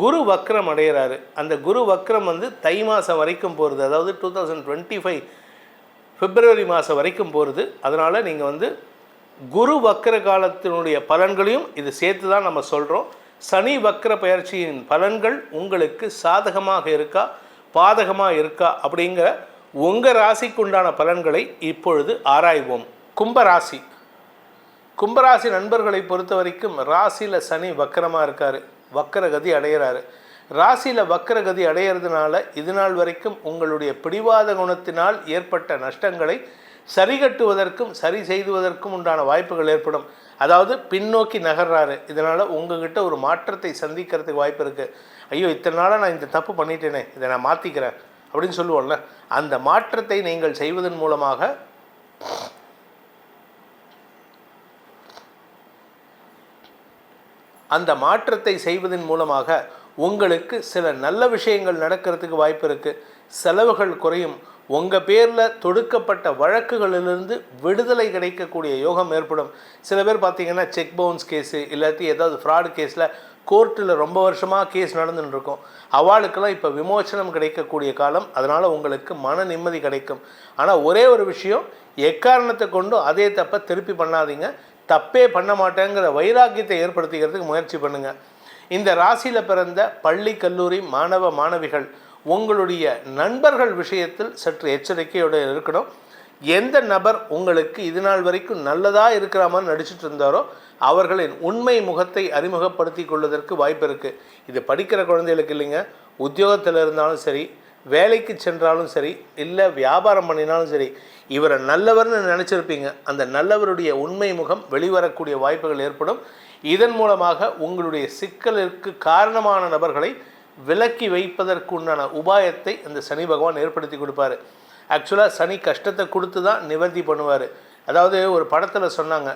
குரு வக்ரம் அடைகிறாரு அந்த குரு வக்ரம் வந்து தை மாதம் வரைக்கும் போகிறது அதாவது two thousand twenty five February மாதம் வரைக்கும் போகிறது அதனால் நீங்கள் வந்து குரு வக்ர காலத்தினுடைய பலன்களையும் இது சேர்த்து தான் நம்ம சொல்கிறோம் சனி வக்ர பயிற்சியின் பலன்கள் உங்களுக்கு சாதகமாக இருக்கா பாதகமாக இருக்கா அப்படிங்கிற உங்கள் ராசிக்குண்டான பலன்களை இப்பொழுது ஆராய்வோம். கும்பராசி. கும்பராசி நண்பர்களை பொறுத்த வரைக்கும் ராசியில் சனி வக்கரமாக இருக்கார். வக்கரகதி அடையிறாரு. ராசியில் வக்கரகதி அடையிறதுனால இது நாள் வரைக்கும் உங்களுடைய பிடிவாத குணத்தினால் ஏற்பட்ட நஷ்டங்களை சரி கட்டுவதற்கும் சரி செய்துவதற்கும் உண்டான வாய்ப்புகள் ஏற்படும். அதாவது பின்னோக்கி நகர்றாரு. இதனால் உங்ககிட்ட ஒரு மாற்றத்தை சந்திக்கிறதுக்கு வாய்ப்பு இருக்குது ஐயோ இத்தனை நாளாக நான் இந்த தப்பு பண்ணிட்டேனே இதை நான் மாற்றிக்கிறேன் அப்படின்னு சொல்லுவோம்ல. அந்த மாற்றத்தை நீங்கள் செய்வதன் மூலமாக அந்த மாற்றத்தை செய்வதன் மூலமாக உங்களுக்கு சில நல்ல விஷயங்கள் நடக்கிறதுக்கு வாய்ப்பு இருக்குது செலவுகள் குறையும். உங்கள் பேரில் தொடுக்கப்பட்ட வழக்குகளிலிருந்து விடுதலை கிடைக்கக்கூடிய யோகம் ஏற்படும். சில பேர் பார்த்தீங்கன்னா செக் பவுன்ஸ் கேஸு இல்லாட்டி ஏதாவது ஃப்ராடு கேஸில் கோர்ட்டில் ரொம்ப வருஷமாக கேஸ் நடந்துன்னு இருக்கும். அவளுக்கெல்லாம் இப்போ விமோச்சனம் கிடைக்கக்கூடிய காலம். அதனால் உங்களுக்கு மன நிம்மதி கிடைக்கும். ஆனால் ஒரே ஒரு விஷயம் எக்காரணத்தை கொண்டும் அதே தப்பை திருப்பி பண்ணாதீங்க. தப்பே பண்ண மாட்டேங்கிற வைராக்கியத்தை ஏற்படுத்திக்கிறதுக்கு முயற்சி பண்ணுங்கள் இந்த ராசியில் பிறந்த பள்ளி கல்லூரி மாணவ மாணவிகள் உங்களுடைய நண்பர்கள் விஷயத்தில் சற்று எச்சரிக்கையோடு இருக்கணும். எந்த நபர் உங்களுக்கு இது நாள் வரைக்கும் நல்லதாக இருக்கிற மாதிரி நடிச்சிட்டு இருந்தாரோ அவர்களின் உண்மை முகத்தை அறிமுகப்படுத்தி கொள்வதற்கு வாய்ப்பு இருக்குது இது படிக்கிற குழந்தைகளுக்கு இல்லைங்க. உத்தியோகத்தில் இருந்தாலும் சரி வேலைக்கு சென்றாலும் சரி இல்லை வியாபாரம் பண்ணினாலும் சரி இவரை நல்லவர்னு நினச்சிருப்பீங்க. அந்த நல்லவருடைய உண்மை முகம் வெளிவரக்கூடிய வாய்ப்புகள் ஏற்படும். இதன் மூலமாக உங்களுடைய சிக்கலுக்கு காரணமான நபர்களை விலக்கி வைப்பதற்குண்டான உபாயத்தை அந்த சனி பகவான் ஏற்படுத்தி கொடுப்பாரு. ஆக்சுவலாக சனி கஷ்டத்தை கொடுத்து தான் நிவர்த்தி பண்ணுவார். அதாவது ஒரு படத்தில் சொன்னாங்க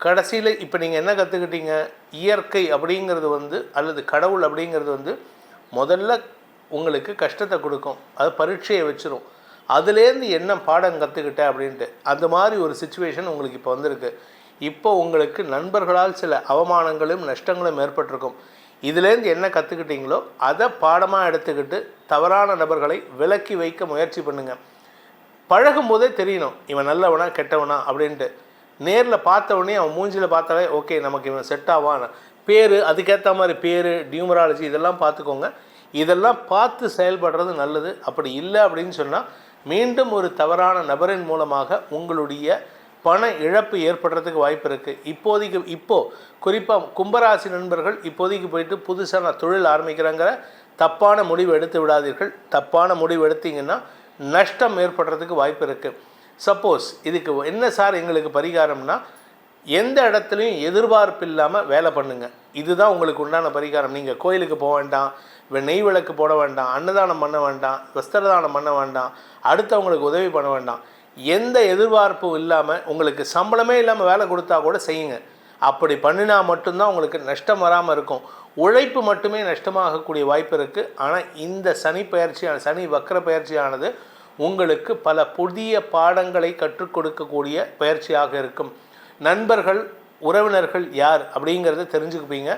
கடைசியில் இப்போ நீங்கள் என்ன கற்றுக்கிட்டீங்க இயற்கை அப்படிங்கிறது வந்து அல்லது கடவுள் அப்படிங்கிறது வந்து முதல்ல உங்களுக்கு கஷ்டத்தை கொடுக்கும். அது பரீட்சையை வச்சிரும். அதுலேருந்து என்ன பாடம் கற்றுக்கிட்ட அப்படின்ட்டு. அந்த மாதிரி ஒரு சுச்சுவேஷன் உங்களுக்கு இப்போ வந்திருக்கு. இப்போ உங்களுக்கு நண்பர்களால் சில அவமானங்களும் நஷ்டங்களும் ஏற்பட்டிருக்கும். இதுலேருந்து என்ன கற்றுக்கிட்டீங்களோ அதை பாடமாக எடுத்துக்கிட்டு தவறான நபர்களை விலக்கி வைக்க முயற்சி பண்ணுங்கள் பழகும் போதே தெரியணும் இவன் நல்லவனா கெட்டவனா அப்படின்ட்டு. நேரில் பார்த்தவொடனே அவன் மூஞ்சியில் பார்த்தாலே ஓகே நமக்கு இவன் செட் ஆவான். பேர் அதுக்கேற்ற மாதிரி பேர் டியூமராலஜி இதெல்லாம் பார்த்துக்கோங்க. இதெல்லாம் பார்த்து செயல்படுறது நல்லது. அப்படி இல்லை அப்படின்னு சொன்னால் மீண்டும் ஒரு தவறான நபரின் மூலமாக உங்களுடைய பண இழப்பு ஏற்படுறதுக்கு வாய்ப்பு இருக்குது இப்போதைக்கு இப்போது குறிப்பாக கும்பராசி நண்பர்கள் இப்போதைக்கு போயிட்டு புதுசாக நான் தொழில் ஆரம்பிக்கிறேங்கிற தப்பான முடிவு எடுத்து விடாதீர்கள். தப்பான முடிவு எடுத்தீங்கன்னா நஷ்டம் ஏற்படுறதுக்கு வாய்ப்பு இருக்குது சப்போஸ் இதுக்கு என்ன சார் எங்களுக்கு பரிகாரம்னா எந்த இடத்துலையும் எதிர்பார்ப்பு இல்லாமல் வேலை பண்ணுங்கள் இதுதான் உங்களுக்கு உண்டான பரிகாரம். நீங்கள் கோயிலுக்கு போக வேண்டாம் நெய் விளக்கு போட வேண்டாம் அன்னதானம் பண்ண வேண்டாம் வஸ்திரதானம் பண்ண வேண்டாம் அடுத்தவங்களுக்கு உதவி பண்ண வேண்டாம். எந்த எதிர்பார்ப்பும் இல்லாமல் உங்களுக்கு சம்பளமே இல்லாமல் வேலை கொடுத்தா கூட செய்யுங்க. அப்படி பண்ணினா மட்டும்தான் உங்களுக்கு நஷ்டம் வராமல் இருக்கும். உழைப்பு மட்டுமே நஷ்டமாகக்கூடிய வாய்ப்பு இருக்குது ஆனால் இந்த சனி பயிற்சியான சனி வக்கர பயிற்சியானது உங்களுக்கு பல புதிய பாடங்களை கற்றுக் கொடுக்கக்கூடிய பயிற்சியாக இருக்கும். நண்பர்கள் உறவினர்கள் யார் அப்படிங்கிறத தெரிஞ்சுக்குப்பீங்க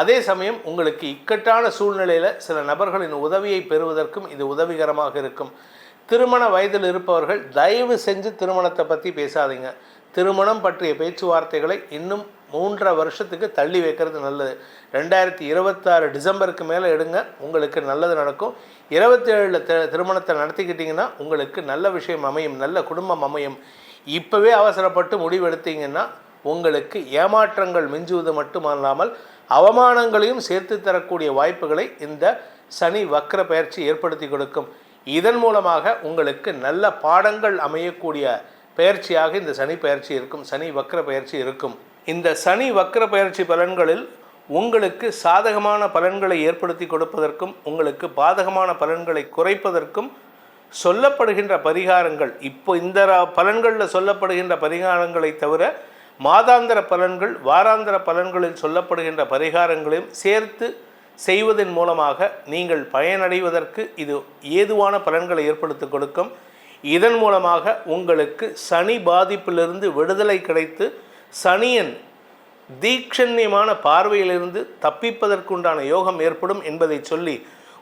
அதே சமயம் உங்களுக்கு இக்கட்டான சூழ்நிலையில் சில நபர்களின் உதவியை பெறுவதற்கும் இது உதவிகரமாக இருக்கும். திருமண வயதில் இருப்பவர்கள் தயவு செஞ்சு திருமணத்தை பற்றி பேசாதீங்க. திருமணம் பற்றிய பேச்சுவார்த்தைகளை இன்னும் மூன்றரை வருஷத்துக்கு தள்ளி வைக்கிறது நல்லது. ரெண்டாயிரத்தி இருபத்தாறு டிசம்பருக்கு மேலே எடுங்க உங்களுக்கு நல்லது நடக்கும். இருபத்தேழில் திருமணத்தை நடத்திக்கிட்டிங்கன்னா உங்களுக்கு நல்ல விஷயம் அமையும் நல்ல குடும்பம் அமையும். இப்போவே அவசரப்பட்டு முடிவெடுத்தீங்கன்னா உங்களுக்கு ஏமாற்றங்கள் மிஞ்சுவது மட்டுமல்லாமல் அவமானங்களையும் சேர்த்து தரக்கூடிய வாய்ப்புகளை இந்த சனி வக்ர பயிற்சி ஏற்படுத்தி கொடுக்கும். இதன் மூலமாக உங்களுக்கு நல்ல பாடங்கள் அமையக்கூடிய பயிற்சியாக இந்த சனி பயிற்சி இருக்கும். சனி வக்ர பயிற்சி இருக்கும். இந்த சனி வக்ர பயிற்சி பலன்களில் உங்களுக்கு சாதகமான பலன்களை ஏற்படுத்தி கொடுப்பதற்கும் உங்களுக்கு பாதகமான பலன்களை குறைப்பதற்கும் சொல்லப்படுகின்ற பரிகாரங்கள் இப்போ இந்த ரா- பலன்களில் சொல்லப்படுகின்ற பரிகாரங்களை தவிர மாதாந்திர பலன்கள் வாராந்திர பலன்களில் சொல்லப்படுகின்ற பரிகாரங்களையும் சேர்த்து செய்வதன் மூலமாக நீங்கள் பயனடைவதற்கு இது ஏதுவான பலன்களை ஏற்படுத்தி கொடுக்கும். இதன் மூலமாக உங்களுக்கு சனி பாதிப்பிலிருந்து விடுதலை கிடைத்து சனியன் தீட்சண்யமான பார்வையிலிருந்து தப்பிப்பதற்குண்டான யோகம் ஏற்படும் என்பதை சொல்லி